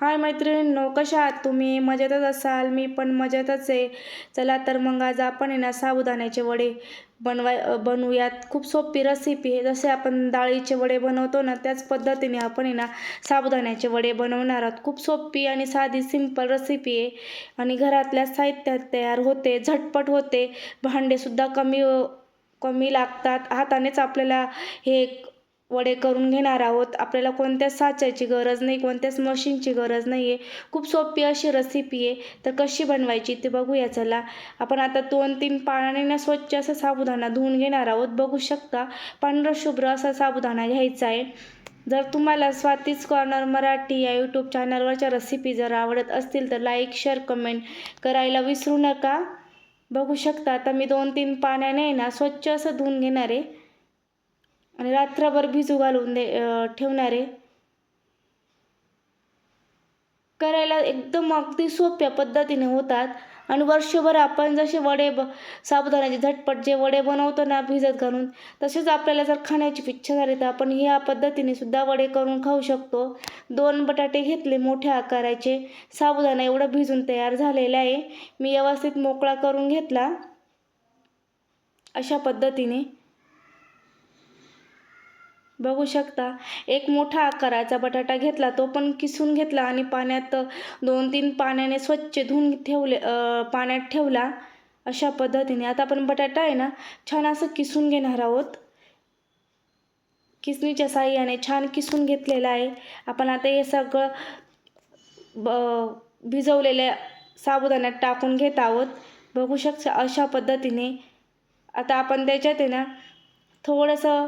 हाय मैत्रिणींनो कशा आहात तुम्ही? मजेतच असाल? मी पण मजेतच आहे. चला तर मग आज आपण आहे ना साबुदाण्याचे वडे बनवाय बनवूयात. खूप सोपी रेसिपी आहे. जसे आपण डाळीचे वडे बनवतो ना त्याच पद्धतीने आपण आहे ना साबुदाण्याचे वडे बनवणार आहोत. खूप सोपी आणि साधी सिंपल रेसिपी आहे. आणि घरातल्या साहित्यात तयार होते झटपट होते. भांडेसुद्धा कमी कमी लागतात. हातानेच आपल्याला हे वडे करून घेणार आहोत. आपल्याला कोणत्याच साच्याची गरज नाही कोणत्याच मशीनची गरज नाही आहे खूप सोपी अशी रेसिपी आहे. तर कशी बनवायची ते बघूया. चला आपण आता दोन तीन पाण्याने ना स्वच्छ असा साबुदाणा धुवून घेणार आहोत. बघू शकता पांढरा शुभ्र असा साबुदाणा घ्यायचा आहे. जर तुम्हाला स्वातीच कॉर्नर मराठी या यूट्यूब चॅनलवरच्या रेसिपी जर आवडत असतील तर लाईक शेअर कमेंट करायला विसरू नका. बघू शकता आता मी दोन तीन पाण्याने ना स्वच्छ असं धुवून घेणार आहे. आणि रात्रभर भिजू घालून दे ठेवणारे करायला एकदम अगदी सोप्या पद्धतीने होतात. आणि वर्षभर आपण जसे वडे ब साबुदाण्याचे झटपट जे वडे बनवतो ना भिजत घालून तसेच आपल्याला जर खाण्याची इच्छा झाली तर आपण ह्या पद्धतीने सुद्धा वडे करून खाऊ शकतो. दोन बटाटे घेतले मोठ्या आकाराचे. साबुदाणा एवढा भिजून तयार झालेला आहे. मी व्यवस्थित मोकळा करून घेतला. अशा पद्धतीने. बघू शकता. एक मोठा आकाराचा बटाटा घेतला तो पण किसून घेतला आणि पाण्यात दोन तीन पाण्याने स्वच्छ धुवून ठेवले पाण्यात ठेवला अशा पद्धतीने. आता आपण बटाटा आहे ना छान असं किसून घेणार आहोत. किसणीच्या साह्याने छान किसून घेतलेलं आहे. आपण आता हे सगळं ब भिजवलेल्या साबुदाण्यात टाकून घेत आहोत. बघू शकता अशा पद्धतीने. आता आपण त्याच्यात आहे ना थोडंसं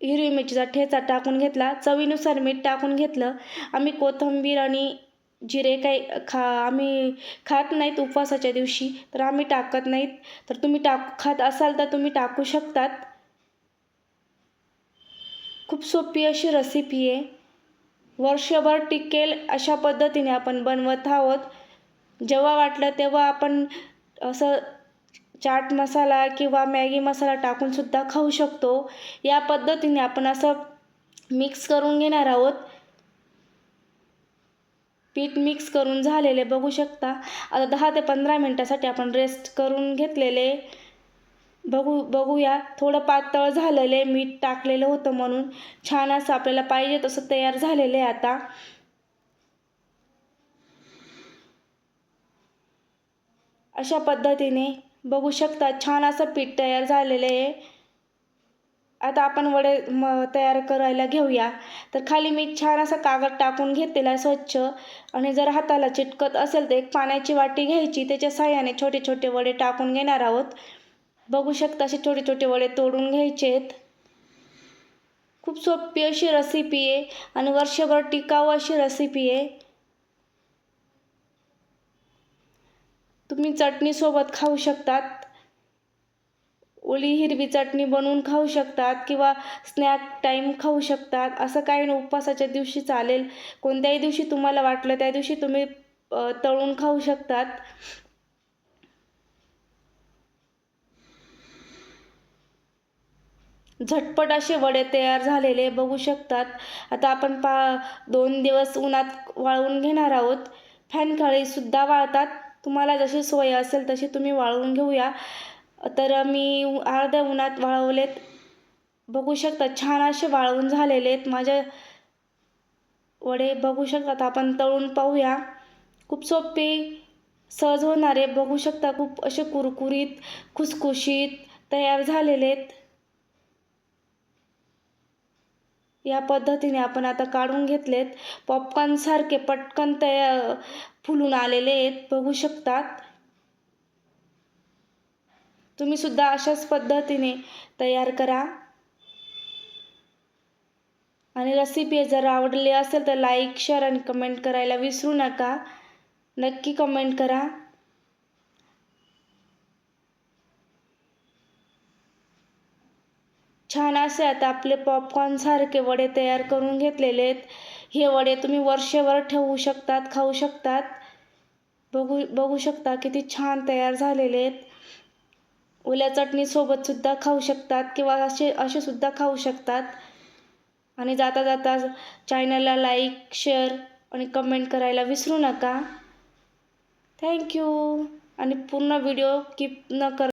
हिरवी मिरचीचा ठेचा टाकून घेतला. चवीनुसार मीठ टाकून घेतलं. आम्ही कोथिंबीर आणि जिरे काही खा आम्ही खात नाहीत उपवासाच्या दिवशी. तर आम्ही टाकत नाहीत. तर तुम्ही टाक खात असाल तर तुम्ही टाकू शकतात. खूप सोपी अशी रेसिपी आहे. वर्षभर टिकेल अशा पद्धतीने आपण बनवत आहोत. जेव्हा वाटलं तेव्हा आपण असं चाट मसाला किंवा मॅगी मसाला टाकूनसुद्धा खाऊ शकतो. या पद्धतीने आपण असं मिक्स करून घेणार आहोत. पीठ मिक्स करून झालेले बघू शकता. आता दहा ते पंधरा मिनटासाठी आपण रेस्ट करून घेतलेले. बघू बघूया. थोडं पातळ झालेले मीठ टाकलेलं होतं म्हणून. छान असं आपल्याला पाहिजे तसं तयार झालेलं आहे आता. अशा पद्धतीने बघू शकता छान असं पीठ तयार झालेलं आहे. आता आपण वडे म तयार करायला घेऊया. तर खाली मी छान असा कागद टाकून घेतलेला आहे स्वच्छ. आणि जर हाताला चिटकत असेल तर एक पाण्याची वाटी घ्यायची. त्याच्या साह्याने छोटे छोटे वडे टाकून घेणार आहोत. बघू शकता असे छोटे छोटे वडे तोडून घ्यायचे आहेत. खूप सोपी अशी रेसिपी आहे. आणि वर्षभर टिकाऊ अशी रेसिपी आहे. तुम्ही चटणीसोबत खाऊ शकतात. ओली हिरवी चटणी बनवून खाऊ शकतात किंवा स्नॅक टाईम खाऊ शकतात. असं काही नाही उपवासाच्या दिवशी चालेल. कोणत्याही दिवशी तुम्हाला वाटलं त्या दिवशी तुम्ही तळून खाऊ शकतात. झटपट असे वडे तयार झालेले बघू शकतात. आता आपण पा दोन दिवस उन्हात वाळवून घेणार आहोत. फॅनखळीसुद्धा वाळतात. तुम्हाला जशी सोय असेल तशी तुम्ही वाळवून घेऊया. तर मी अर्ध्या उन्हात वाळवलेत. बघू शकता छान असे वाळवून झालेले आहेत. माझ्या वडे बघू शकतात. आपण तळून पाहूया. खूप सोपे सहज होणारे बघू शकता खूप असे कुरकुरीत खुसखुशीत तयार झालेले आहेत. या पद्धतीने आपण आता काढून घेतलेत. पॉपकॉर्नसारखे पटकन तया फुलून आलेले आहेत. बघू शकतात. तुम्ही सुद्धा अशाच पद्धतीने तयार करा. आणि रेसिपी जर आवडली असेल तर लाईक शेअर आणि कमेंट करायला विसरू नका. नक्की कमेंट करा. छान असे आता आपले पॉपकॉर्न सारखे वडे तयार करून घेतलेले आहेत. हे वडे तुम्ही वर्षभर ठेवू शकतात खाऊ शकतात. बघू बघू शकता किती छान तयार झालेले आहेत. ओल्या चटणीसोबत सुद्धा खाऊ शकतात किंवा असे असे सुद्धा खाऊ शकतात. आणि जाता जाता चॅनलला लाईक शेअर आणि कमेंट करायला विसरू नका. थँक्यू आणि पूर्ण व्हिडिओ कीप न कर